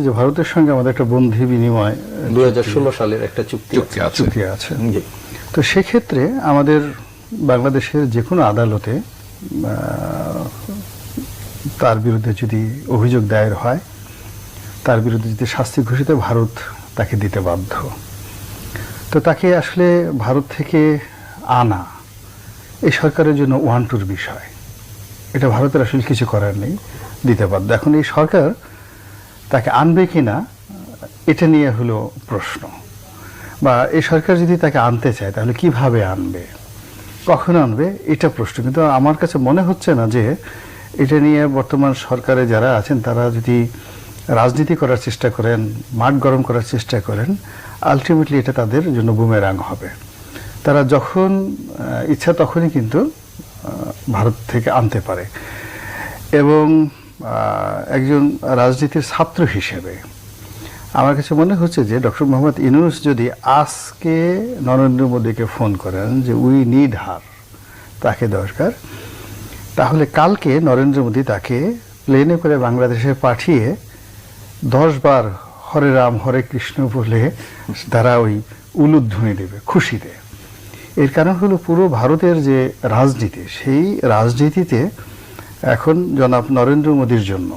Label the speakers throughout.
Speaker 1: যে ভারতের সঙ্গে আমাদের একটা বন্ধি বিনিময়
Speaker 2: দুই হাজার ষোলো সালের একটা চুক্তি
Speaker 3: চুক্তি আছে।
Speaker 1: চুক্তি আছে। তো সেক্ষেত্রে আমাদের বাংলাদেশের যে কোনো আদালতে তার বিরুদ্ধে যদি অভিযোগ দায়ের হয় তার বিরুদ্ধে যদি শাস্তি ঘোষিত ভারত তাকে দিতে বাধ্য। তো তাকে আসলে ভারত থেকে আনা এই সরকারের জন্য ওয়ান টুর বিষয়। এটা ভারতের আসলে কিছু করার নেই দিতে বাধ্য। এখন এই সরকার তাকে আনবে কিনা এটা নিয়ে হলো প্রশ্ন। বা এই সরকার যদি তাকে আনতে চায়, তাহলে কীভাবে আনবে? কখন আনবে? এটা প্রশ্ন। কিন্তু আমার কাছে মনে হচ্ছে না যে এটা নিয়ে বর্তমান সরকারে যারা আছেন, তারা যদি রাজনীতি করার চেষ্টা করেন, মাঠ গরম করার চেষ্টা করেন আলটিমেটলি এটা তাদের জন্য বুমেরাং হবে। তারা যখন ইচ্ছা তখনই কিন্তু ভারত থেকে আনতে পারে। এবং একজন রাজনীতির ছাত্র হিসেবে। আমার কাছে মনে হচ্ছে যে ডক্টর মোহাম্মদ ইনুস যদি আজকে নরেন্দ্র মোদীকে ফোন করেন যে, উই নিড হার, তাকে দরকার, তাহলে কালকে নরেন্দ্র মোদী তাকে প্লেনে করে বাংলাদেশে পাঠিয়ে দশ বার হরে রাম, হরে কৃষ্ণ বলে তারা ওই উলুধ্বনি দেবে খুশিতে এর কারণ হলো পুরো ভারতের যে রাজনীতি, সেই রাজনীতিতে এখন জনাব নরেন্দ্র মোদীর জন্য,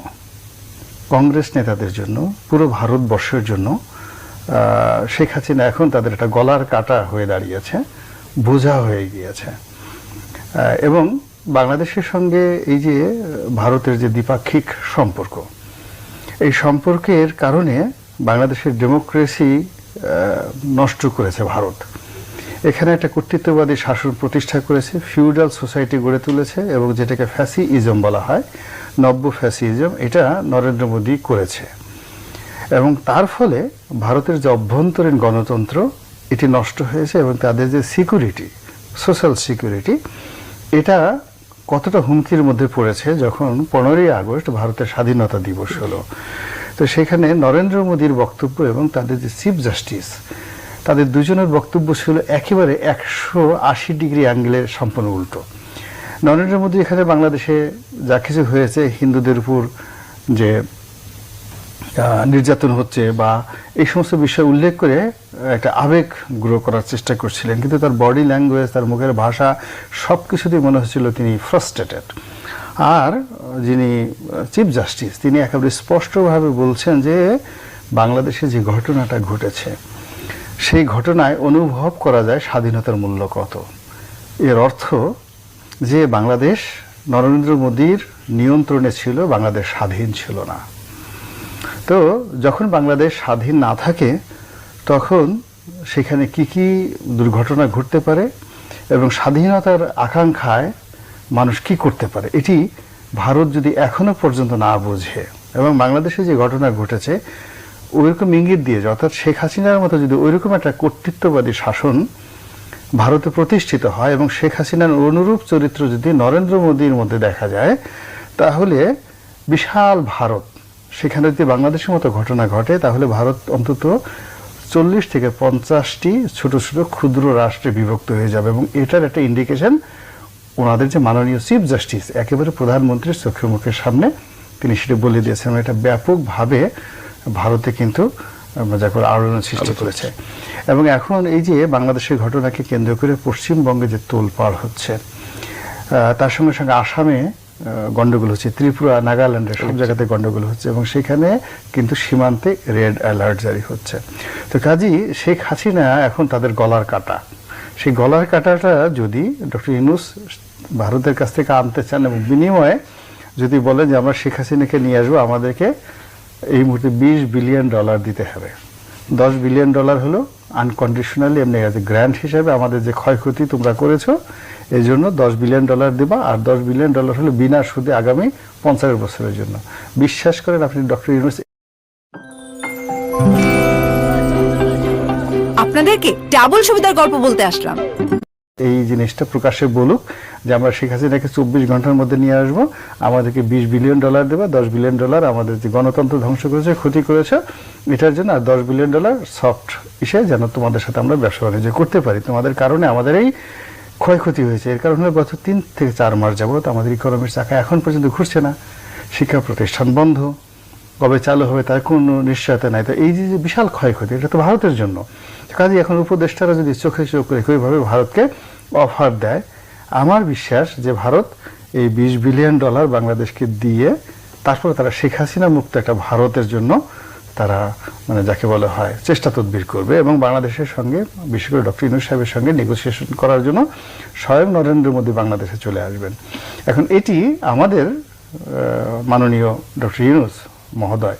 Speaker 1: কংগ্রেস নেতাদের জন্য, পুরো ভারতবর্ষের জন্য শেখ হাসিনা এখন তাদের একটা গলার কাটা হয়ে দাঁড়িয়েছে, বোঝা হয়ে গিয়েছে। এবং বাংলাদেশের সঙ্গে এই যে ভারতের যে দ্বিপাক্ষিক সম্পর্ক, এই সম্পর্কের কারণে বাংলাদেশের ডেমোক্রেসি নষ্ট করেছে ভারত। এখানে একটা কর্তৃত্ববাদী শাসন প্রতিষ্ঠা করেছে, ফিউডাল সোসাইটি গড়ে তুলেছে এবং যেটাকে ফ্যাসিইজম বলা হয়, নব্য ফ্যাসিইজম, এটা নরেন্দ্র মোদী করেছে। এবং তার ফলে ভারতের যে অভ্যন্তরীণ গণতন্ত্র, এটি নষ্ট হয়েছে এবং তাদের যে সিকিউরিটি, সোশ্যাল সিকিউরিটি, এটা কতটা হুমকির মধ্যে পড়েছে যখন পনেরোই আগস্ট ভারতের স্বাধীনতা দিবস হলো। তো সেখানে নরেন্দ্র মোদীর বক্তব্য এবং তাদের যে চিফ জাস্টিস তাদের দুজনের বক্তব্য ছিল একেবারে একশো আশি ডিগ্রি অ্যাঙ্গেলের সম্পূর্ণ উল্টো। নরেন্দ্র মোদী এখানে বাংলাদেশে যা কিছু হয়েছে, হিন্দুদের উপর যে নির্যাতন হচ্ছে বা এই সমস্ত বিষয় উল্লেখ করে একটা আবেগ গ্রো করার চেষ্টা করছিলেন। কিন্তু তার বডি ল্যাঙ্গুয়েজ, তার মুখের ভাষা সব কিছুতেই মনে হচ্ছিল তিনি ফ্রাস্ট্রেটেড আর যিনি চিফ জাস্টিস তিনি একেবারে স্পষ্টভাবে বলছেন যে, বাংলাদেশে যে ঘটনাটা ঘটেছে সেই ঘটনায় অনুভব করা যায় স্বাধীনতার মূল্য কত। এর অর্থ যে বাংলাদেশ নরেন্দ্র মোদীর নিয়ন্ত্রণে ছিল, বাংলাদেশ স্বাধীন ছিল না। তো যখন বাংলাদেশ স্বাধীন না থাকে, তখন সেখানে কি কি দুর্ঘটনা ঘটতে পারে এবং স্বাধীনতার আকাঙ্ক্ষায় মানুষ কি করতে পারে, এটি ভারত যদি এখনও পর্যন্ত না বোঝে এবং বাংলাদেশে যে ঘটনা ঘটেছে ওইরকম ইঙ্গিত দিয়ে অর্থাৎ শেখ হাসিনার মতো যদি ওইরকম একটা কর্তৃত্ববাদী শাসন ভারতে প্রতিষ্ঠিত হয় এবং শেখ হাসিনার অনুরূপ চরিত্র যদি নরেন্দ্র মোদীর মধ্যে দেখা যায়, তাহলে বিশাল ভারত, সেখানে যদি বাংলাদেশের মতো ঘটনা ঘটে, তাহলে ভারত অন্তত চল্লিশ থেকে পঞ্চাশটি ছোট ছোট ক্ষুদ্র রাষ্ট্রে বিভক্ত হয়ে যাবে এবং এটার একটা ইন্ডিকেশন ওনাদের যে মাননীয় চিফ জাস্টিস একেবারে প্রধানমন্ত্রীর চোখে মুখের সামনে তিনি সেটা বলে দিয়েছেন। এটা ব্যাপকভাবে ভারতে কিন্তু যা করে আলোড়ন সৃষ্টি করেছে। এবং এখন এই যে বাংলাদেশের ঘটনাকে কেন্দ্র করে পশ্চিমবঙ্গে যে তোলপাড় হচ্ছে তার সঙ্গে সঙ্গে আসামে গন্ডগোল হচ্ছে ত্রিপুরা নাগাল্যান্ডে সব জায়গাতে গন্ডগোল হচ্ছে এবং সেখানে কিন্তু সীমান্তে রেড অ্যালার্ট জারি হচ্ছে। তো কাজী শেখ হাসিনা এখন তাদের গলার কাটা। সেই গলার কাটাটা যদি ডক্টর ইনুস ভারতের কাছ থেকে আনতে চান এবং বিনিময়ে যদি বলেন যে আমরা শেখ হাসিনাকে নিয়ে আসব আমাদেরকে এই মুহূর্তে বিশ বিলিয়ন ডলার দিতে হবে। দশ বিলিয়ন ডলার হলো আনকন্ডিশনালি এমনি গ্র্যান্ড হিসাবে আমাদের যে ক্ষয়ক্ষতি তোমরা করেছ, এই জন্য দশ বিলিয়ন ডলার দেবা, আর দশ বিলিয়ন ডলার হলো বিনা সুদে আগামী পঞ্চাশ বছরের জন্য। বিশ্বাস করেন আপনি ডক্টর ইউনুস
Speaker 4: আপনাদেরকে ডাবল সুবিধার গল্প বলতে আসলাম।
Speaker 1: এই জিনিসটা প্রকাশ্যে বলুক যে আমরা শেখ হাসিনাকে চব্বিশ ঘণ্টার মধ্যে নিয়ে আসব, আমাদেরকে বিশ বিলিয়ন ডলার দেবা, দশ বিলিয়ন ডলার আমাদের যে গণতন্ত্র ধ্বংস করেছে, ক্ষতি করেছে, এটার জন্য আর দশ বিলিয়ন ডলার সফট ইসে যেন তোমাদের সাথে আমরা ব্যবসা বাণিজ্য করতে পারি। তোমাদের কারণে আমাদের এই ক্ষয়ক্ষতি হয়েছে। এর কারণে গত তিন থেকে চার মাস যাবত আমাদের ইকোনমির চাকা এখন পর্যন্ত ঘুরছে না। শিক্ষা প্রতিষ্ঠান বন্ধ। কবে চালু হবে তার কোনো নিশ্চয়তা নাই। তো এই যে বিশাল ক্ষয়ক্ষতি, এটা তো ভারতের জন্য। কাজে এখন উপদেষ্টারা যদি চোখে চোখ রেখে ওইভাবে ভারতকে অফার দেয়, আমার বিশ্বাস যে ভারত এই বিশ বিলিয়ন ডলার বাংলাদেশকে দিয়ে তারপরে তারা শেখ হাসিনা মুক্ত একটা ভারতের জন্য তারা মানে যাকে বলা হয়, চেষ্টা তদবির করবে এবং বাংলাদেশের সঙ্গে, বিশেষ করে ডক্টর ইনুস সাহেবের সঙ্গে নেগোসিয়েশন করার জন্য স্বয়ং নরেন্দ্র মোদী বাংলাদেশে চলে আসবেন। এখন এটি আমাদের মাননীয় ডক্টর ইউনুস মহোদয়।